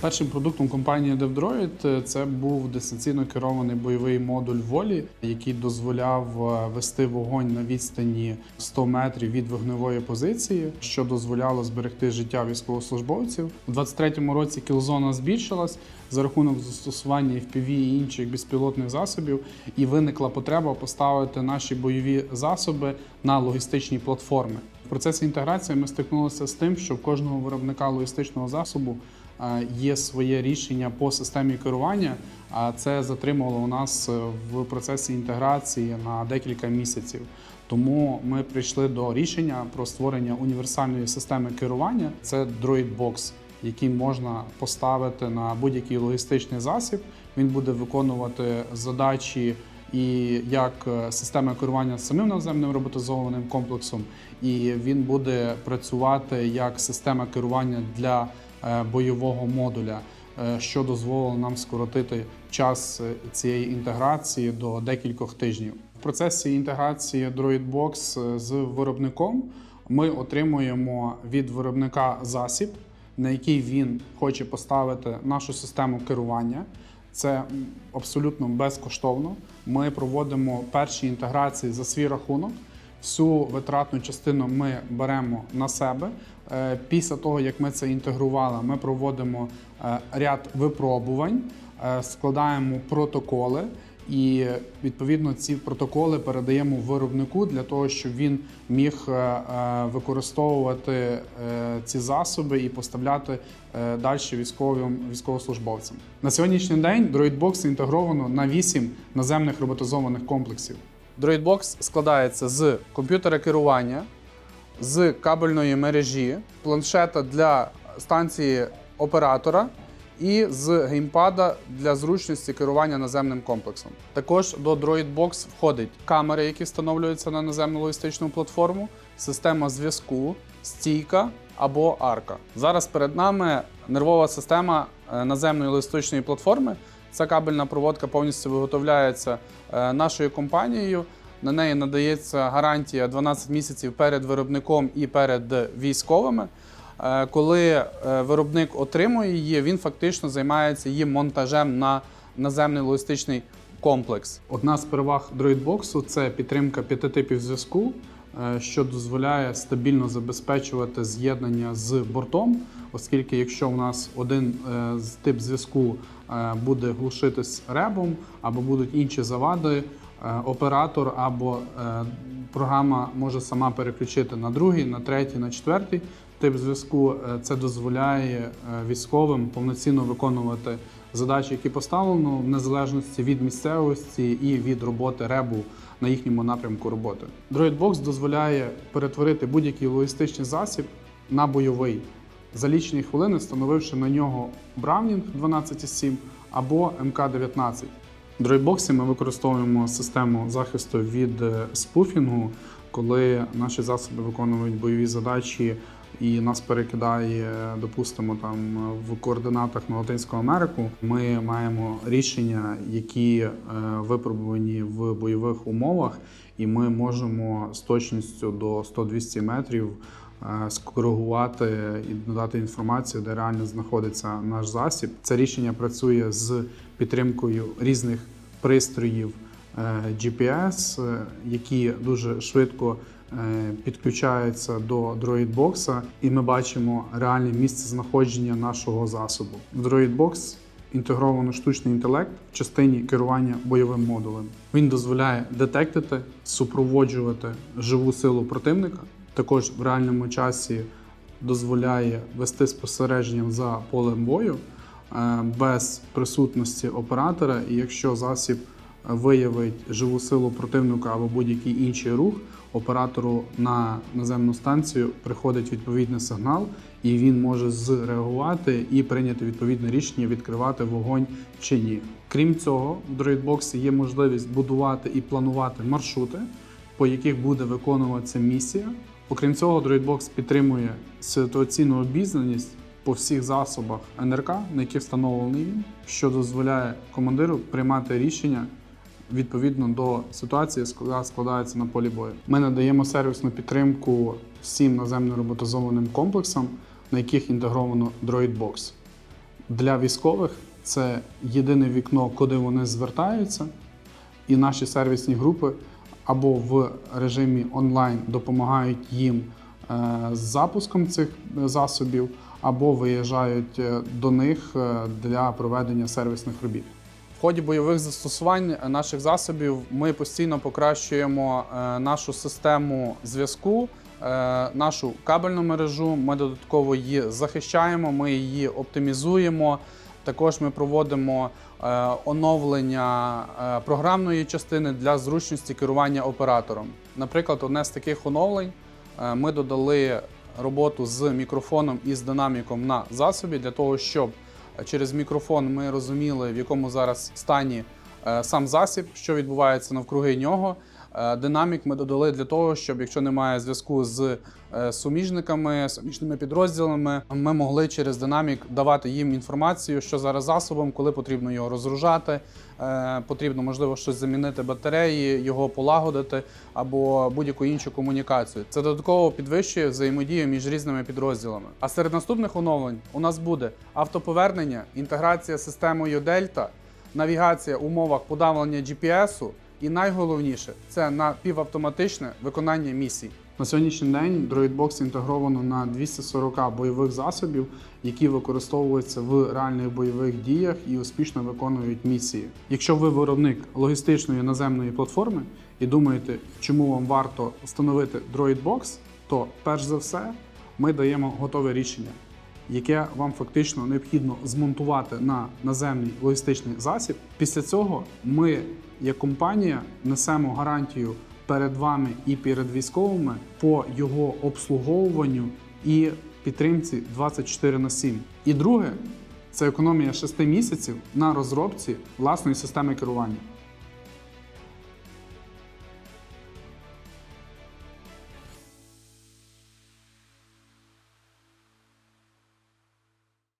Першим продуктом компанії DevDroid е, це був дистанційно керований бойовий модуль волі, який дозволяв е, вести вогонь на відстані 100 метрів від вогневої позиції, що дозволяло зберегти життя військовослужбовців. У 23-му році кілзона збільшилась за рахунок застосування FPV і інших безпілотних засобів, і виникла потреба поставити наші бойові засоби на логістичні платформи. В процесі інтеграції ми стикнулися з тим, що в кожного виробника логістичного засобу є своє рішення по системі керування, а це затримувало у нас е, в процесі інтеграції на декілька місяців. Тому ми прийшли до рішення про створення універсальної системи керування. Це DroidBox, який можна поставити на будь-який логістичний засіб. Він буде виконувати задачі і як е, система керування самим наземним роботизованим комплексом, і він буде працювати як система керування для е, бойового модуля, е, що дозволило нам скоротити час е, цієї інтеграції до декількох тижнів. В процесі інтеграції DroidBox е, з виробником ми отримуємо від виробника засіб, на який він хоче поставити нашу систему керування. Це абсолютно безкоштовно. Ми проводимо перші інтеграції за свій рахунок. Всю витратну частину ми беремо на себе. Е, Після того, як ми це інтегрували, ми проводимо е, ряд випробувань, е, складаємо протоколи. І відповідно ці протоколи передаємо виробнику для того, щоб він міг використовувати ці засоби і поставляти далі військовим військовослужбовцям. На сьогоднішній день DroidBox інтегровано на 8 наземних роботизованих комплексів. DroidBox складається з комп'ютера керування, з кабельної мережі, планшета для станції оператора і з геймпада для зручності керування наземним комплексом. Також до DroidBox входить камери, які встановлюються на наземну логістичну платформу, система зв'язку, стійка або арка. Зараз перед нами нервова система е, наземної логістичної платформи. Ця кабельна проводка повністю виготовляється е, нашою компанією. На неї надається гарантія 12 місяців перед виробником і перед військовими. Е, Коли е, виробник отримує її, він фактично займається її монтажем на наземний логістичний комплекс. Одна з переваг DroidBox – це підтримка п'яти типів зв'язку, що дозволяє стабільно забезпечувати з'єднання з бортом, оскільки якщо у нас один тип зв'язку буде глушитись ребом або будуть інші завади, е, оператор або е, програма може сама переключити на другий, на третій, на четвертий тип зв'язку. Е, Це дозволяє е, військовим повноцінно виконувати задачі, які поставлено в незалежності від місцевості і від роботи ребу на їхньому напрямку роботи. DroidBox дозволяє перетворити будь-який логістичний засіб на бойовий за лічені хвилини, встановивши на нього Browning 12,7 або МК-19. В DroidBox ми використовуємо систему захисту від е, спуфінгу, коли наші засоби виконують бойові задачі і нас перекидає, допустимо, там в координатах на Латинську Америку. Ми маємо рішення, які е, випробувані в бойових умовах, і ми можемо з точністю до 100-200 метрів скоригувати і надати інформацію, де реально знаходиться наш засіб. Це рішення працює з підтримкою різних пристроїв е, GPS, е, які дуже швидко е, підключаються до DroidBox, і ми бачимо реальне місце знаходження нашого засобу. В DroidBox інтегровано штучний інтелект в частині керування бойовим модулем. Він дозволяє детектити, супроводжувати живу силу противника. Також в реальному часі дозволяє вести спостереження за полем бою е, без присутності оператора. І якщо засіб виявить живу силу противника або будь-який інший рух, оператору на наземну станцію приходить відповідний сигнал, і він може зреагувати і прийняти відповідне рішення, відкривати вогонь чи ні. Крім цього, в DroidBox є можливість будувати і планувати маршрути, по яких буде виконуватися місія. Окрім цього, DroidBox підтримує ситуаційну обізнаність по всіх засобах НРК, на які встановлений він, що дозволяє командиру приймати рішення відповідно до ситуації, яка складається на полі бою. Ми надаємо сервісну підтримку всім наземно роботизованим комплексам, на яких інтегровано DroidBox. Для військових це єдине вікно, куди вони звертаються, і наші сервісні групи або в режимі онлайн допомагають їм е, з запуском цих е, засобів, або виїжджають е, до них для проведення сервісних робіт. В ході бойових застосувань наших засобів ми постійно покращуємо нашу систему зв'язку, нашу кабельну мережу. Ми додатково її захищаємо, ми її оптимізуємо. Також ми проводимо е, оновлення е, програмної частини для зручності керування оператором. Наприклад, одне з таких оновлень е, ми додали роботу з мікрофоном і з динаміком на засобі для того, щоб через мікрофон ми розуміли, в якому зараз стані сам засіб, що відбувається навкруги нього. Е, Динамік ми додали для того, щоб якщо немає зв'язку з е, суміжниками, суміжними підрозділами, ми могли через динамік давати їм інформацію, що зараз засобом, коли потрібно його розгружати, е, потрібно можливо щось замінити батареї, його полагодити або будь-яку іншу комунікацію. Це додатково підвищує взаємодію між різними підрозділами. А серед наступних оновлень у нас буде автоповернення, інтеграція системою Delta, навігація в умовах подавлення GPS-у, і найголовніше це напівавтоматичне виконання місій. На сьогоднішній день DroidBox інтегровано на 240 бойових засобів, які використовуються в реальних бойових діях і успішно виконують місії. Якщо ви виробник логістичної наземної платформи і думаєте, чому вам варто встановити DroidBox, то перш за все ми даємо готове рішення яке вам фактично необхідно змонтувати на наземний логістичний засіб. Після цього ми, як компанія, несемо гарантію перед вами і перед військовими по його обслуговуванню і підтримці 24 на 7. І друге це економія 6 місяців на розробці власної системи керування.